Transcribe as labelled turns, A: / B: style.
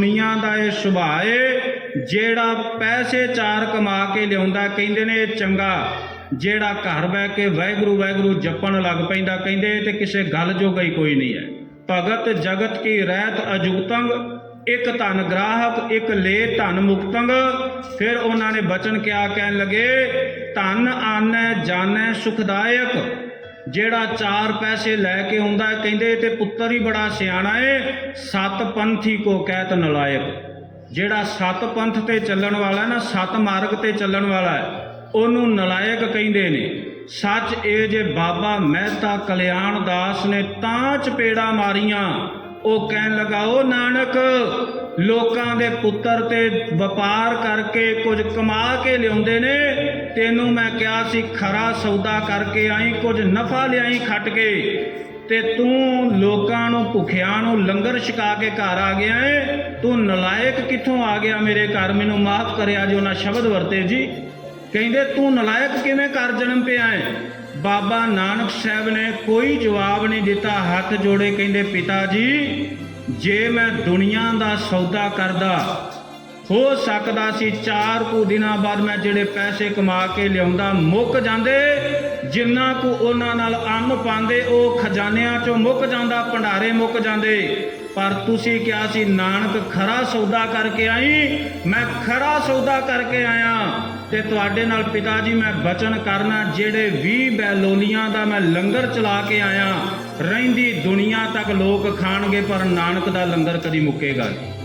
A: ਦੁਨੀਆ ਦਾ ਇਹ ਸੁਭਾਅ ਏ, ਜਿਹੜਾ ਪੈਸੇ ਚਾਰ ਕਮਾ ਕੇ ਲਿਆਉਂਦਾ, ਕਹਿੰਦੇ ਨੇ ਇਹ ਚੰਗਾ। ਜਿਹੜਾ ਘਰ ਬਹਿ ਕੇ ਵਾਹਿਗੁਰੂ ਵਾਹਿਗੁਰੂ ਜਪਣ ਲੱਗ ਪੈਂਦਾ, ਕਹਿੰਦੇ ਤੇ ਕਿਸੇ ਗੱਲ ਜੋਗਾ ਹੀ ਕੋਈ ਨਹੀਂ ਹੈ। ਭਗਤ ਜਗਤ ਕੀ ਰਹਿਤ ਅਜੁਗਤੰਗ ਇੱਕ ਧਨ ਗ੍ਰਾਹਕ, ਇੱਕ ਲੈ ਧਨ ਮੁਕਤੰਗ। ਫਿਰ ਉਹਨਾਂ ਨੇ ਬਚਨ ਕਿਆ ਕਹਿਣ ਲੱਗੇ? ਧਨ ਆਨੈ ਜਾਣੈ ਸੁਖਦਾਇਕ। ਜਿਹੜਾ ਚਾਰ ਪੈਸੇ ਲੈ ਕੇ ਆਉਂਦਾ ਕਹਿੰਦੇ ਤੇ ਪੁੱਤਰ ਹੀ ਬੜਾ ਸਿਆਣਾ ਏ, ਸਤ ਪੰਥੀ ਕੋ ਕਹਿਤ ਨਲਾਇਕ। ਜਿਹੜਾ ਸਤ ਪੰਥ ਤੇ ਚੱਲਣ ਵਾਲਾ ਨਾ, ਸਤ ਮਾਰਗ ਤੇ ਚੱਲਣ ਵਾਲਾ ਹੈ, ਉਹਨੂੰ ਨਲਾਇਕ ਕਹਿੰਦੇ ਨੇ। ਸੱਚ ਇਹ ਜੇ ਬਾਬਾ ਮਹਿਤਾ ਕਲਿਆਣ ਦਾਸ ਨੇ ਤਾਂ ਚਪੇੜਾ ਮਾਰੀਆਂ, ਉਹ ਕਹਿਣ ਲੱਗਾ ਉਹ ਨਾਨਕ ਲੋਕਾਂ ਦੇ ਪੁੱਤਰ ਤੇ ਵਪਾਰ ਕਰਕੇ ਕੁਝ ਕਮਾ ਕੇ ਲਿਆਉਂਦੇ ਨੇ। ਤੈਨੂੰ ਮੈਂ ਕਿਹਾ ਸੀ, ਖਰਾ ਸੌਦਾ ਕਰਕੇ ਆਈ, ਕੁਝ ਨਫਾ ਲਿਆਈ ਖੱਟ ਕੇ। ਤੇ ਤੂੰ ਲੋਕਾਂ ਨੂੰ, ਭੁੱਖਿਆਂ ਨੂੰ ਲੰਗਰ ਛਕਾ ਕੇ ਘਰ ਆ ਗਿਆ ਏ। ਤੂੰ ਨਲਾਇਕ ਕਿੱਥੋਂ ਆ ਗਿਆ ਮੇਰੇ ਘਰ? ਮੈਨੂੰ ਮਾਫ ਕਰਿਆ ਜੀ ਉਹਨਾਂ ਸ਼ਬਦ ਵਰਤੇ ਜੀ। ਕਹਿੰਦੇ, ਤੂੰ ਨਲਾਇਕ ਕਿਵੇਂ ਕਰ ਜਨਮ ਪਿਆ ਏ? ਬਾਬਾ ਨਾਨਕ ਸਾਹਿਬ ਨੇ ਕੋਈ ਜਵਾਬ ਨਹੀਂ ਦਿੱਤਾ, ਹੱਥ ਜੋੜੇ ਕਹਿੰਦੇ, ਪਿਤਾ ਜੀ ਜੇ ਮੈਂ ਦੁਨੀਆ ਦਾ ਸੌਦਾ ਕਰਦਾ ਹੋ ਸਕਦਾ ਸੀ ਚਾਰ ਕੁ ਦਿਨਾਂ ਬਾਅਦ ਮੈਂ ਜਿਹੜੇ ਪੈਸੇ ਕਮਾ ਕੇ ਲਿਆਉਂਦਾ, ਮੁੱਕ ਜਾਂਦੇ। ਜਿੰਨਾ ਕੁ ਉਹਨਾਂ ਨਾਲ ਅੰਨ ਪਾਉਂਦੇ, ਉਹ ਖਜ਼ਾਨਿਆਂ ਚੋਂ ਮੁੱਕ ਜਾਂਦਾ, ਭੰਡਾਰੇ ਮੁੱਕ ਜਾਂਦੇ। ਪਰ ਤੁਸੀਂ ਕਿਹਾ ਸੀ, ਨਾਨਕ ਖਰਾ ਸੌਦਾ ਕਰਕੇ ਆਈ। ਮੈਂ ਖਰਾ ਸੌਦਾ ਕਰਕੇ ਆਇਆ। ਤੇ ਤੁਹਾਡੇ ਨਾਲ ਪਿਤਾ ਜੀ, ਮੈਂ ਬਚਨ ਕਰਨਾ, ਜਿਹੜੇ 20 ਬੈਲੋਲੀਆਂ ਦਾ ਮੈਂ ਲੰਗਰ ਚਲਾ ਕੇ ਆਇਆ। ਰਹਿੰਦੀ ਦੁਨੀਆ ਤੱਕ ਲੋਕ ਖਾਣਗੇ, ਪਰ ਨਾਨਕ ਦਾ ਲੰਗਰ ਕਦੀ ਮੁੱਕੇਗਾ ਨਹੀਂ।